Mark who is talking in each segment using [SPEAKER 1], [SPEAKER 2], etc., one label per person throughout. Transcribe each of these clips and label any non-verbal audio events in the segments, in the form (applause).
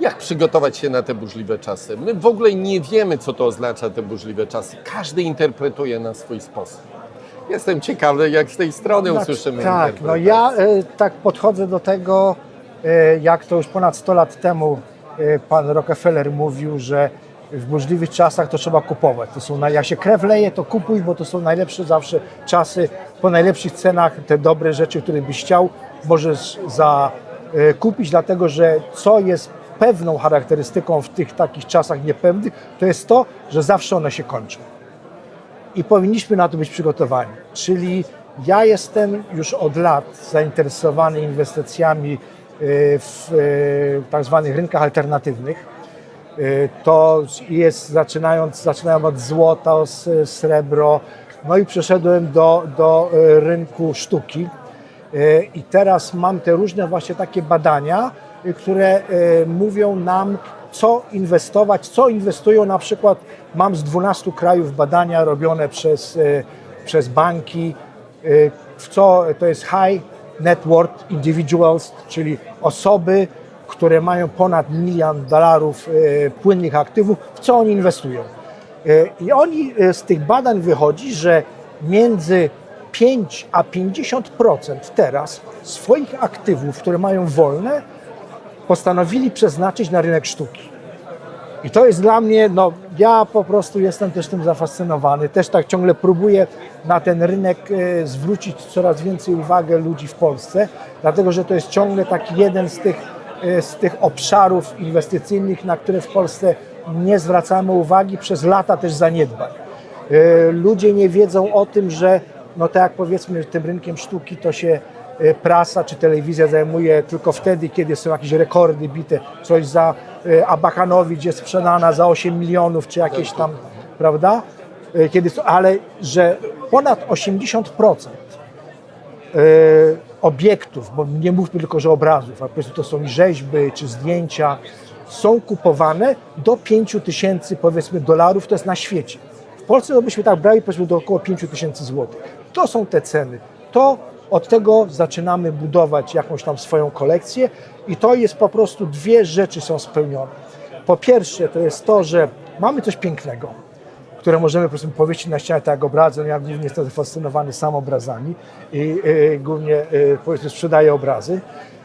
[SPEAKER 1] Jak przygotować się na te burzliwe czasy? My w ogóle nie wiemy, co to oznacza te burzliwe czasy. Każdy interpretuje na swój sposób. Jestem ciekawy, jak z tej strony
[SPEAKER 2] Znaczy,
[SPEAKER 1] usłyszymy
[SPEAKER 2] Tak, no ja e, tak podchodzę do tego, e, jak to już ponad 100 lat temu e, pan Rockefeller mówił, że w burzliwych czasach to trzeba kupować. To są, jak się krew leje, to kupuj, bo to są najlepsze zawsze czasy. Po najlepszych cenach te dobre rzeczy, które byś chciał, możesz za, e, kupić, dlatego że co jest pewną charakterystyką w tych takich czasach niepewnych, to jest to, że zawsze one się kończą i powinniśmy na to być przygotowani. Czyli ja jestem już od lat zainteresowany inwestycjami y, w y, tak zwanych rynkach alternatywnych. Y, To jest zaczynając, zaczynałem od złota, srebro, no i przeszedłem do, do rynku sztuki. I teraz mam te różne właśnie takie badania, które y, mówią nam, co inwestować, co inwestują na przykład, mam z 12 krajów badania robione przez, y, przez banki, y, w co to jest high net worth individuals, czyli osoby, które mają ponad milion dolarów płynnych aktywów, w co oni inwestują. I oni z tych badań wychodzi, że między 5 a 50% teraz swoich aktywów, które mają wolne, postanowili przeznaczyć na rynek sztuki. I to jest dla mnie, no ja po prostu jestem też tym zafascynowany. Też tak ciągle próbuję na ten rynek e, zwrócić coraz więcej uwagę ludzi w Polsce, dlatego że to jest ciągle taki jeden z tych, e, z tych obszarów inwestycyjnych, na które w Polsce nie zwracamy uwagi, przez lata też zaniedbań. E, Ludzie nie wiedzą o tym, że no tak jak powiedzmy tym rynkiem sztuki to się prasa czy telewizja zajmuje tylko wtedy, kiedy są jakieś rekordy bite, coś za e, Abakanowicz jest sprzedana za 8 milionów, czy jakieś tam, prawda? E, Kiedy, ale że ponad 80% e, obiektów, bo nie mówmy tylko, że obrazów, a po prostu to są rzeźby czy zdjęcia, są kupowane do 5 tysięcy powiedzmy dolarów, to jest na świecie. W Polsce to byśmy tak brali powiedzmy do około 5 tysięcy złotych. To są te ceny. To od tego zaczynamy budować jakąś tam swoją kolekcję i to jest po prostu dwie rzeczy są spełnione. Po pierwsze to jest to, że mamy coś pięknego, które możemy po prostu powiesić na ścianę tak jak obrazy. No ja głównie jestem zafascynowany sam obrazami i y, głównie y, powiedzmy sprzedaję obrazy.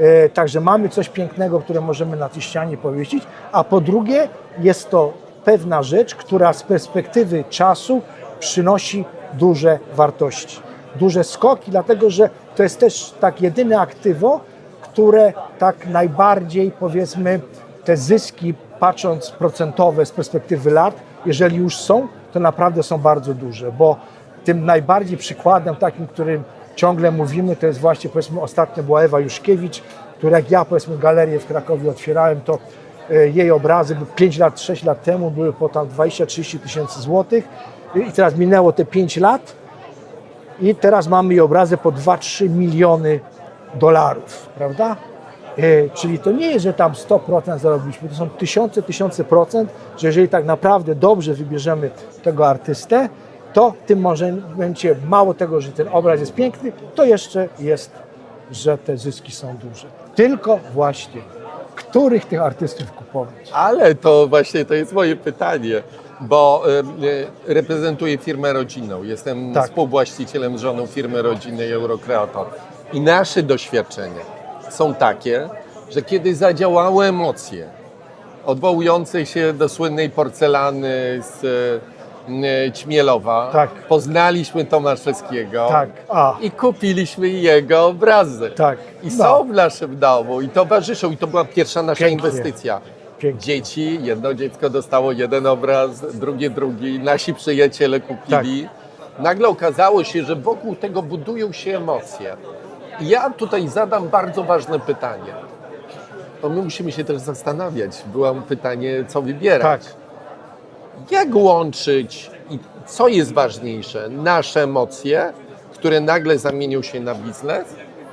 [SPEAKER 2] Y, także mamy coś pięknego, które możemy na tej ścianie powiesić, a po drugie jest to pewna rzecz, która z perspektywy czasu przynosi duże wartości, duże skoki, dlatego że to jest też tak jedyne aktywo, które tak najbardziej powiedzmy te zyski patrząc procentowe z perspektywy lat, jeżeli już są, to naprawdę są bardzo duże, bo tym najbardziej przykładem takim, którym ciągle mówimy, to jest właśnie powiedzmy ostatnio była Ewa Juszkiewicz, która jak ja powiedzmy galerię w Krakowie otwierałem, to e, jej obrazy 5 lat, 6 lat temu były po tam 20-30 tysięcy złotych i teraz minęło te 5 lat i teraz mamy obrazy po 2-3 miliony dolarów, prawda? E, Czyli to nie jest, że tam 100% zarobiliśmy, to są tysiące, tysiące procent, że jeżeli tak naprawdę dobrze wybierzemy tego artystę, to w tym momencie mało tego, że ten obraz jest piękny, to jeszcze jest, że te zyski są duże. Tylko właśnie, których tych artystów kupować?
[SPEAKER 1] Ale to właśnie to jest moje pytanie, bo y, y, reprezentuję firmę rodzinną. Jestem
[SPEAKER 2] Tak.
[SPEAKER 1] współwłaścicielem żoną firmy rodzinnej Eurocreator. I nasze doświadczenia są takie, że kiedy zadziałały emocje odwołujące się do słynnej porcelany z y, Ćmielowa,
[SPEAKER 2] Tak.
[SPEAKER 1] poznaliśmy Tomaszewskiego
[SPEAKER 2] Tak,
[SPEAKER 1] i kupiliśmy jego obrazy.
[SPEAKER 2] Tak.
[SPEAKER 1] I
[SPEAKER 2] No.
[SPEAKER 1] są w naszym domu i towarzyszą. I to była pierwsza nasza
[SPEAKER 2] Pięknie.
[SPEAKER 1] inwestycja.
[SPEAKER 2] Pięknie.
[SPEAKER 1] Dzieci, jedno dziecko dostało jeden obraz, drugie drugi, nasi przyjaciele kupili.
[SPEAKER 2] Tak.
[SPEAKER 1] Nagle okazało się, że wokół tego budują się emocje. I ja tutaj zadam bardzo ważne pytanie. To my musimy się też zastanawiać. Było pytanie, co wybierać.
[SPEAKER 2] Tak.
[SPEAKER 1] Jak łączyć i co jest ważniejsze? Nasze emocje, które nagle zamienią się na biznes,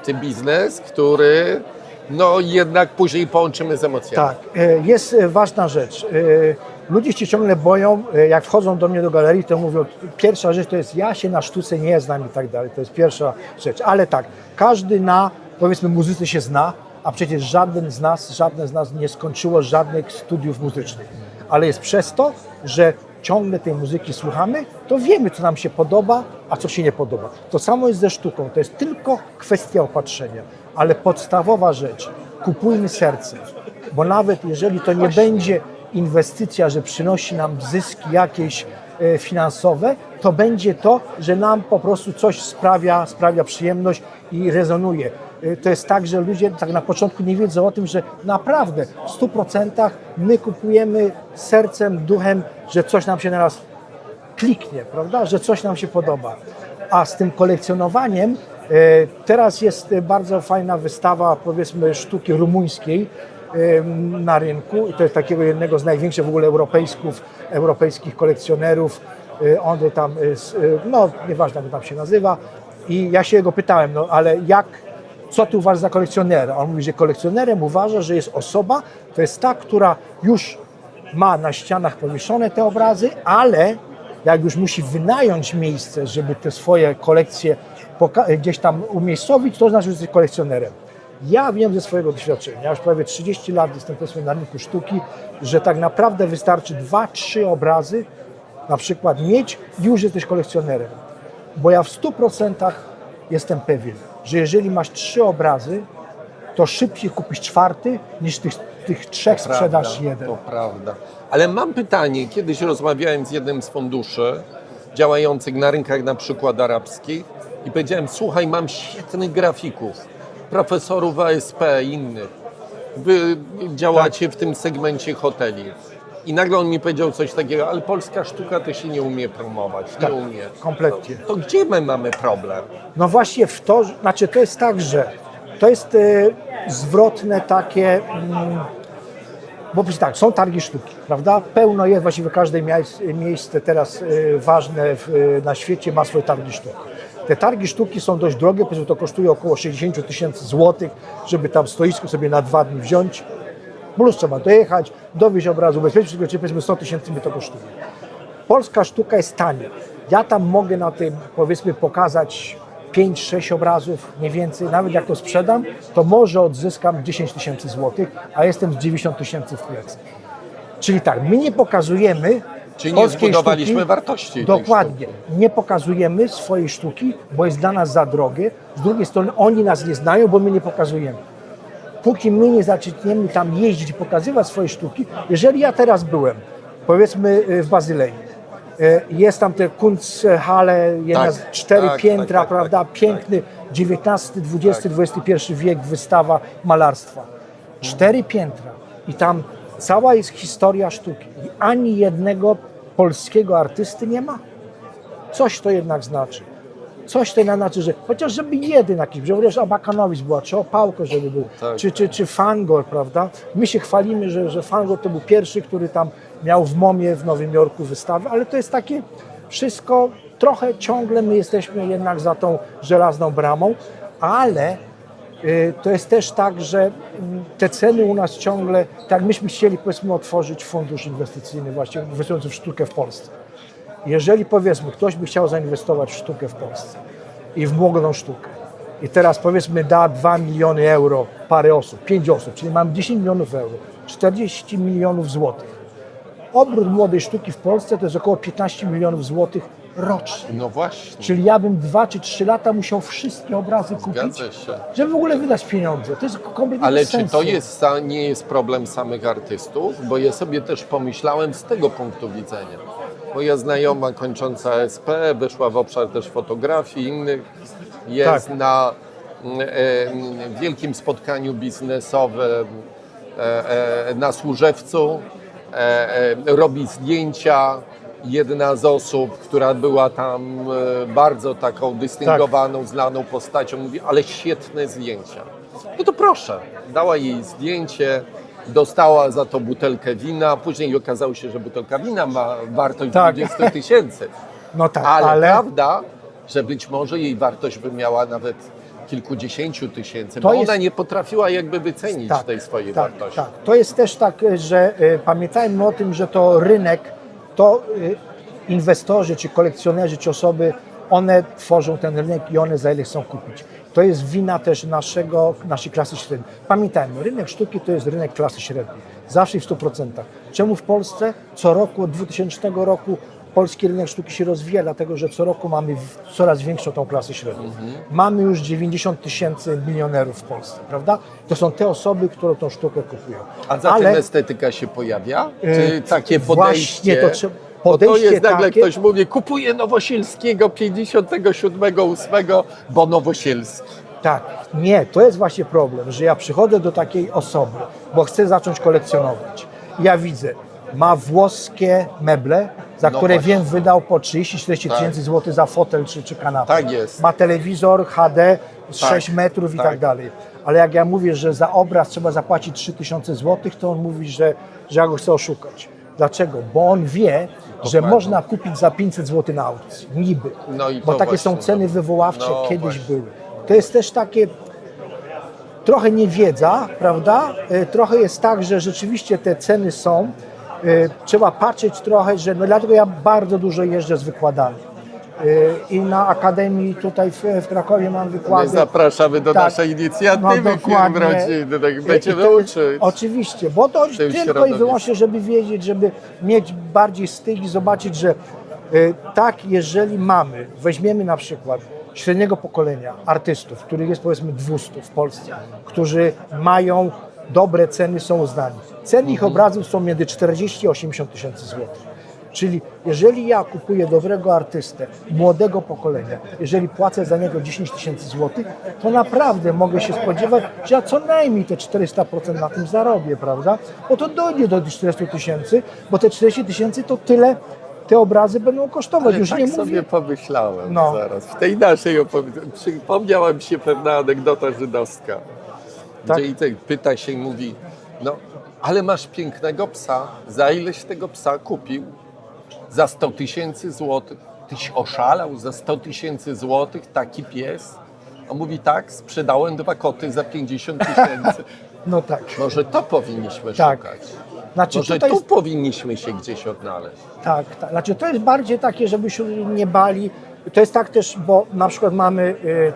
[SPEAKER 1] czy biznes, który no jednak później połączymy z emocjami.
[SPEAKER 2] Tak, e, jest e, ważna rzecz. E, Ludzie się ciągle boją, jak wchodzą do mnie do galerii, to mówią, pierwsza rzecz to jest ja się na sztuce nie znam i tak dalej. To jest pierwsza rzecz. Ale tak, każdy na, powiedzmy, muzyce się zna, a przecież żaden z nas, żadne z nas nie skończyło żadnych studiów muzycznych. Ale jest przez to, że ciągle tej muzyki słuchamy, to wiemy, co nam się podoba, a co się nie podoba. To samo jest ze sztuką, to jest tylko kwestia opatrzenia, ale podstawowa rzecz, kupujmy serce, bo nawet jeżeli to nie będzie inwestycja, że przynosi nam zyski jakieś e, finansowe, to będzie to, że nam po prostu coś sprawia, sprawia przyjemność i rezonuje. E, To jest tak, że ludzie tak na początku nie wiedzą o tym, że naprawdę w 100% my kupujemy sercem, duchem, że coś nam się naraz kliknie, prawda, że coś nam się podoba. A z tym kolekcjonowaniem teraz jest e, bardzo fajna wystawa, powiedzmy, sztuki rumuńskiej e, na rynku i to jest takiego jednego z największych w ogóle europejsków, europejskich kolekcjonerów. E, On tam, e, no nieważne jak tam się nazywa. I ja się go pytałem, no ale jak, co ty uważasz za kolekcjonera? On mówi, że kolekcjonerem uważa, że jest osoba, to jest ta, która już ma na ścianach powieszone te obrazy, ale jak już musi wynająć miejsce, żeby te swoje kolekcje gdzieś tam umiejscowić, to znaczy, że jest kolekcjonerem. Ja wiem ze swojego doświadczenia, ja już prawie 30 lat jestem powiedzmy na rynku sztuki, że tak naprawdę wystarczy dwa, trzy obrazy na przykład mieć i już jesteś kolekcjonerem. Bo ja w 100% jestem pewien, że jeżeli masz trzy obrazy, to szybciej kupisz czwarty niż tych, tych trzech sprzedasz
[SPEAKER 1] Prawda,
[SPEAKER 2] jeden.
[SPEAKER 1] To prawda. Ale mam pytanie. Kiedyś rozmawiałem z jednym z funduszy działających na rynkach na przykład arabskich i powiedziałem, słuchaj, mam świetnych grafików, profesorów ASP i innych. Wy działacie w tym segmencie hoteli. I nagle on mi powiedział coś takiego, ale polska sztuka to się nie umie promować, nie
[SPEAKER 2] Tak,
[SPEAKER 1] umie.
[SPEAKER 2] kompletnie.
[SPEAKER 1] To gdzie my mamy problem?
[SPEAKER 2] No właśnie w to, znaczy to jest tak, że to jest e, zwrotne takie, mm, bo przecież tak, są targi sztuki, prawda? Pełno jest, właściwie każde miejsce teraz e, ważne w, e, na świecie ma swoje targi sztuki. Te targi sztuki są dość drogie, ponieważ to kosztuje około 60 000 tysięcy złotych, żeby tam stoisko sobie na dwa dni wziąć. Plus trzeba dojechać, dowieźć obrazu, ubezpieczyć, tylko powiedzmy 100 tysięcy mi to kosztuje. Polska sztuka jest tania. Ja tam mogę na tym, powiedzmy, pokazać 5-6 obrazów, nie więcej. Nawet jak to sprzedam, to może odzyskam 10 tysięcy złotych, a jestem z 90 tysięcy w plecy. Czyli tak, my nie pokazujemy
[SPEAKER 1] Czyli nie
[SPEAKER 2] polskiej
[SPEAKER 1] zbudowaliśmy
[SPEAKER 2] sztuki,
[SPEAKER 1] wartości
[SPEAKER 2] Dokładnie. Nie pokazujemy swojej sztuki, bo jest dla nas za drogie. Z drugiej strony oni nas nie znają, bo my nie pokazujemy. Póki my nie zaczniemy tam jeździć i pokazywać swoje sztuki, jeżeli ja teraz byłem, powiedzmy y, w Bazylei, y, jest tam te Kunsthalle, jedna
[SPEAKER 1] Tak,
[SPEAKER 2] z cztery
[SPEAKER 1] tak,
[SPEAKER 2] piętra,
[SPEAKER 1] tak, tak,
[SPEAKER 2] prawda,
[SPEAKER 1] tak,
[SPEAKER 2] piękny XIX, XX, XXI wiek wystawa malarstwa. Cztery piętra. I tam cała jest historia sztuki i ani jednego polskiego artysty nie ma. Coś to jednak znaczy. Coś to jednak znaczy, że chociaż żeby jeden jakiś, że chociaż Abakanowicz była, czy Opałko, żeby był,
[SPEAKER 1] Tak.
[SPEAKER 2] czy, czy, czy Fangor, prawda? My się chwalimy, że, że Fangor to był pierwszy, który tam miał w MOMie w Nowym Jorku wystawę, ale to jest takie wszystko, trochę ciągle my jesteśmy jednak za tą żelazną bramą, ale to jest też tak, że mm, te ceny u nas ciągle, tak myśmy chcieli powiedzmy otworzyć fundusz inwestycyjny właśnie inwestujący w sztukę w Polsce. Jeżeli powiedzmy, ktoś by chciał zainwestować w sztukę w Polsce i w młodą sztukę i teraz powiedzmy da 2 miliony euro parę osób, 5 osób, czyli mamy 10 milionów euro, 40 milionów złotych. Obrót młodej sztuki w Polsce to jest około 15 milionów złotych rocznie.
[SPEAKER 1] No właśnie,
[SPEAKER 2] Czyli ja bym 2 czy 3 lata musiał wszystkie obrazy kupić,
[SPEAKER 1] zgadza się.
[SPEAKER 2] żeby w ogóle wydać pieniądze. To jest kompletnie
[SPEAKER 1] Ale
[SPEAKER 2] bez
[SPEAKER 1] czy
[SPEAKER 2] sensu.
[SPEAKER 1] to jest, sa- nie jest problem samych artystów? Bo ja sobie też pomyślałem z tego punktu widzenia. Moja znajoma kończąca SP wyszła w obszar też fotografii innych. Jest
[SPEAKER 2] Tak.
[SPEAKER 1] na mm, e, wielkim spotkaniu biznesowym e, e, na Służewcu. E, e, robi zdjęcia. Jedna z osób, która była tam e, bardzo taką dystyngowaną, znaną postacią, mówi, ale świetne zdjęcia. No to proszę, dała jej zdjęcie, dostała za to butelkę wina, później okazało się, że butelka wina ma wartość
[SPEAKER 2] Tak.
[SPEAKER 1] 20 tysięcy.
[SPEAKER 2] No tak,
[SPEAKER 1] Ale,
[SPEAKER 2] ale,
[SPEAKER 1] prawda, że być może jej wartość by miała nawet kilkudziesięciu tysięcy,
[SPEAKER 2] To
[SPEAKER 1] bo
[SPEAKER 2] jest-
[SPEAKER 1] ona nie potrafiła jakby wycenić tej swojej
[SPEAKER 2] tak,
[SPEAKER 1] wartości.
[SPEAKER 2] Tak. To jest też tak, że y, pamiętajmy o tym, że to rynek, to y, inwestorzy, czy kolekcjonerzy, czy osoby one tworzą ten rynek i one za ile chcą kupić. To jest wina też naszego, naszej klasy średniej. Pamiętajmy, rynek sztuki to jest rynek klasy średniej. Zawsze w 100%. Czemu w Polsce co roku od 2000 roku polski rynek sztuki się rozwija, dlatego że co roku mamy coraz większą tą klasę średnią. Mamy już 90 tysięcy milionerów w Polsce, prawda? To są te osoby, które tą sztukę kupują.
[SPEAKER 1] A za tym estetyka się pojawia? Czy
[SPEAKER 2] E,
[SPEAKER 1] takie
[SPEAKER 2] właśnie
[SPEAKER 1] podejście?
[SPEAKER 2] to trzeba-
[SPEAKER 1] Bo to
[SPEAKER 2] podejście
[SPEAKER 1] jest nagle
[SPEAKER 2] takie-
[SPEAKER 1] ktoś mówi, kupuję Nowosielskiego 57, 8, bo Nowosielski.
[SPEAKER 2] Tak, nie, to jest właśnie problem, że ja przychodzę do takiej osoby, bo chcę zacząć kolekcjonować. Ja widzę, ma włoskie meble, za
[SPEAKER 1] No
[SPEAKER 2] które
[SPEAKER 1] właśnie.
[SPEAKER 2] wiem wydał po 30-40
[SPEAKER 1] Tak.
[SPEAKER 2] tysięcy złotych za fotel czy, czy kanapę.
[SPEAKER 1] Tak jest.
[SPEAKER 2] Ma telewizor HD z
[SPEAKER 1] Tak,
[SPEAKER 2] 6 metrów i
[SPEAKER 1] tak.
[SPEAKER 2] tak dalej. Ale jak ja mówię, że za obraz trzeba zapłacić 3000 złotych, to on mówi, że, że ja go chcę oszukać. Dlaczego? Bo on wie, że
[SPEAKER 1] Dokładnie.
[SPEAKER 2] można kupić za 500 zł na aukcji. Niby.
[SPEAKER 1] No i
[SPEAKER 2] Bo
[SPEAKER 1] to
[SPEAKER 2] takie są
[SPEAKER 1] właśnie.
[SPEAKER 2] ceny wywoławcze,
[SPEAKER 1] No
[SPEAKER 2] kiedyś
[SPEAKER 1] właśnie.
[SPEAKER 2] były. To jest też takie trochę niewiedza, prawda? E, Trochę jest tak, że rzeczywiście te ceny są. E, Trzeba patrzeć trochę, że no dlatego ja bardzo dużo jeżdżę z wykładami. E, I na Akademii tutaj w, w Krakowie mam
[SPEAKER 1] My
[SPEAKER 2] wykłady.
[SPEAKER 1] zapraszamy do
[SPEAKER 2] Tak.
[SPEAKER 1] naszej inicjatywy
[SPEAKER 2] No,
[SPEAKER 1] firm rodzinnych.
[SPEAKER 2] I
[SPEAKER 1] Będziemy
[SPEAKER 2] to-
[SPEAKER 1] uczyć.
[SPEAKER 2] Oczywiście, bo to tylko i wyłącznie, żeby wiedzieć, żeby mieć bardziej styk i zobaczyć, że y, tak, jeżeli mamy, weźmiemy na przykład średniego pokolenia artystów, których jest powiedzmy 200 w Polsce, którzy mają dobre ceny, są uznani. Ceny ich obrazów są między 40 a 80 tysięcy złotych. Czyli jeżeli ja kupuję dobrego artystę, młodego pokolenia, jeżeli płacę za niego 10 tysięcy złotych, to naprawdę mogę się spodziewać, że ja co najmniej te 400% na tym zarobię, prawda? Bo to dojdzie do tych 400 tysięcy, bo te 40 tysięcy to tyle te obrazy będą kosztować.
[SPEAKER 1] Ale
[SPEAKER 2] Już
[SPEAKER 1] tak
[SPEAKER 2] nie
[SPEAKER 1] sobie
[SPEAKER 2] mówię.
[SPEAKER 1] pomyślałem
[SPEAKER 2] No.
[SPEAKER 1] zaraz. W tej naszej opowieści przypomniała mi się pewna anegdota żydowska.
[SPEAKER 2] Tak?
[SPEAKER 1] I tak pyta się i mówi, no ale masz pięknego psa, za ileś tego psa kupił? Za 100 tysięcy złotych. Tyś oszalał za 100 tysięcy złotych taki pies? On mówi tak, sprzedałem dwa koty za 50 tysięcy. (laughs)
[SPEAKER 2] No tak.
[SPEAKER 1] Może to powinniśmy
[SPEAKER 2] Tak.
[SPEAKER 1] szukać.
[SPEAKER 2] Znaczy,
[SPEAKER 1] Może tu
[SPEAKER 2] jest,
[SPEAKER 1] powinniśmy się gdzieś odnaleźć.
[SPEAKER 2] tak, tak. Znaczy, to jest bardziej takie, żeby się nie bali. To jest tak też, bo na przykład mamy y,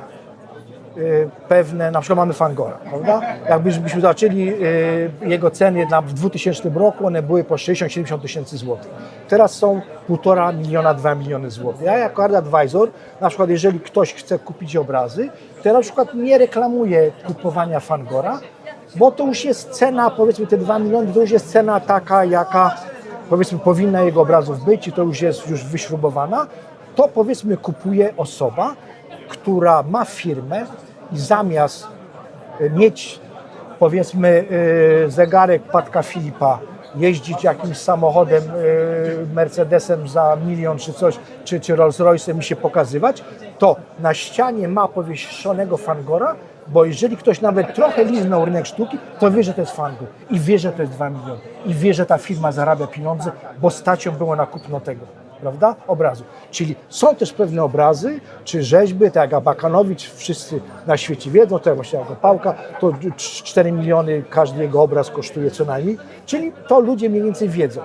[SPEAKER 2] pewne, na przykład mamy Fangora, prawda? Jakbyśmy zaczęli y, jego ceny na, w 2000 roku, one były po 60-70 tysięcy złotych. Teraz są 1,5 miliona, 2 miliony złotych. Ja jako art advisor, na przykład jeżeli ktoś chce kupić obrazy, to ja na przykład nie reklamuję kupowania Fangora, bo to już jest cena, powiedzmy te 2 miliony, to już jest cena taka, jaka powiedzmy powinna jego obrazów być i to już jest już wyśrubowana, to powiedzmy kupuje osoba, która ma firmę i zamiast y, mieć powiedzmy y, zegarek Patka Filipa, jeździć jakimś samochodem, y, Mercedesem za milion czy coś, czy, czy Rolls Royce'em i się pokazywać, to na ścianie ma powieszonego Fangora, bo jeżeli ktoś nawet trochę liznął rynek sztuki, to wie, że to jest Fangor i wie, że to jest 2 miliony i wie, że ta firma zarabia pieniądze, bo stać ją było na kupno tego prawda? Obrazu. Czyli są też pewne obrazy, czy rzeźby, tak jak Abakanowicz, wszyscy na świecie wiedzą, to jak właśnie jako Pałka, to 4 miliony każdy jego obraz kosztuje co najmniej, czyli to ludzie mniej więcej wiedzą.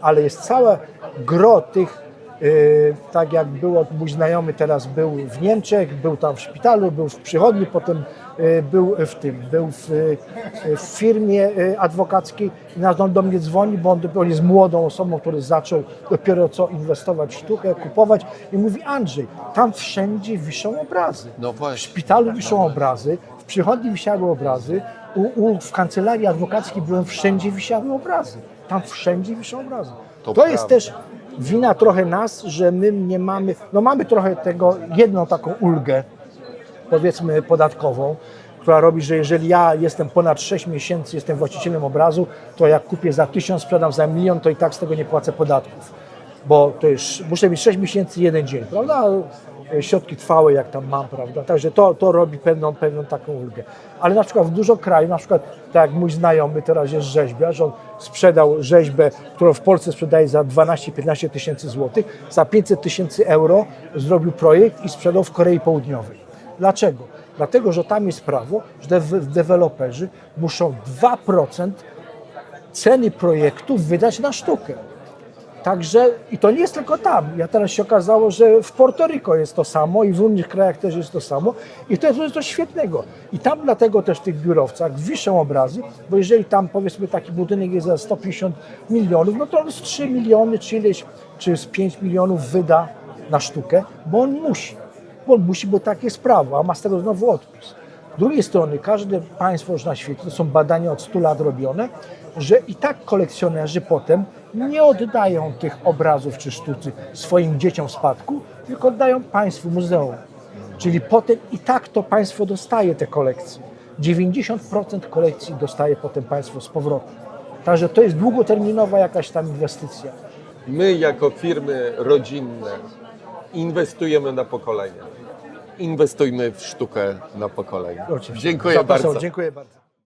[SPEAKER 2] Ale jest całe gro tych, yy, tak jak było, mój znajomy teraz był w Niemczech, był tam w szpitalu, był w przychodni, potem był w tym, był w, yy, w firmie adwokackiej i nasz on do mnie dzwoni, bo on, on jest młodą osobą, który zaczął dopiero co inwestować w sztukę, kupować i mówi Andrzej, tam wszędzie wiszą obrazy.
[SPEAKER 1] No
[SPEAKER 2] W szpitalu wiszą obrazy, w przychodni wisiały obrazy, u, u, w kancelarii adwokackiej byłem, wszędzie wisiały obrazy. Tam wszędzie wiszą obrazy.
[SPEAKER 1] To
[SPEAKER 2] To, jest też wina trochę nas, że my nie mamy, no mamy trochę tego, jedną taką ulgę, powiedzmy podatkową, która robi, że jeżeli ja jestem ponad 6 miesięcy, jestem właścicielem obrazu, to jak kupię za 1000, sprzedam za milion, to i tak z tego nie płacę podatków. Bo to jest, muszę mieć 6 miesięcy, jeden dzień, prawda? Środki trwałe, jak tam mam, prawda? Także to, to robi pewną, pewną taką ulgę. Ale na przykład w dużo krajów, na przykład tak jak mój znajomy teraz jest rzeźbiarz, on sprzedał rzeźbę, którą w Polsce sprzedaje za 12-15 tysięcy złotych, za 500 tysięcy euro zrobił projekt i sprzedał w Korei Południowej. Dlaczego? Dlatego, że tam jest prawo, że dew- deweloperzy muszą 2% ceny projektu wydać na sztukę. Także i to nie jest tylko tam. Ja teraz się okazało, że w Porto Rico jest to samo i w innych krajach też jest to samo. I to jest coś świetnego. I tam dlatego też w tych biurowcach wiszą obrazy, bo jeżeli tam powiedzmy taki budynek jest za 150 milionów, no to on z 3 miliony czy ileś, czy z 5 milionów wyda na sztukę, bo on musi. On musi, bo takie jest prawo, a ma z tego znowu odpis. Z drugiej strony, każde państwo już na świecie, to są badania od 100 lat robione, że i tak kolekcjonerzy potem nie oddają tych obrazów czy sztucy swoim dzieciom w spadku, tylko oddają państwu, muzeum. Czyli potem i tak to państwo dostaje te kolekcje. 90% kolekcji dostaje potem państwo z powrotem. Także to jest długoterminowa jakaś tam inwestycja.
[SPEAKER 1] My jako firmy rodzinne inwestujemy na pokolenia. Inwestujmy w sztukę na pokolenia.
[SPEAKER 2] Oczywiście.
[SPEAKER 1] Dziękuję
[SPEAKER 2] Zapraszam,
[SPEAKER 1] bardzo.
[SPEAKER 2] Dziękuję bardzo.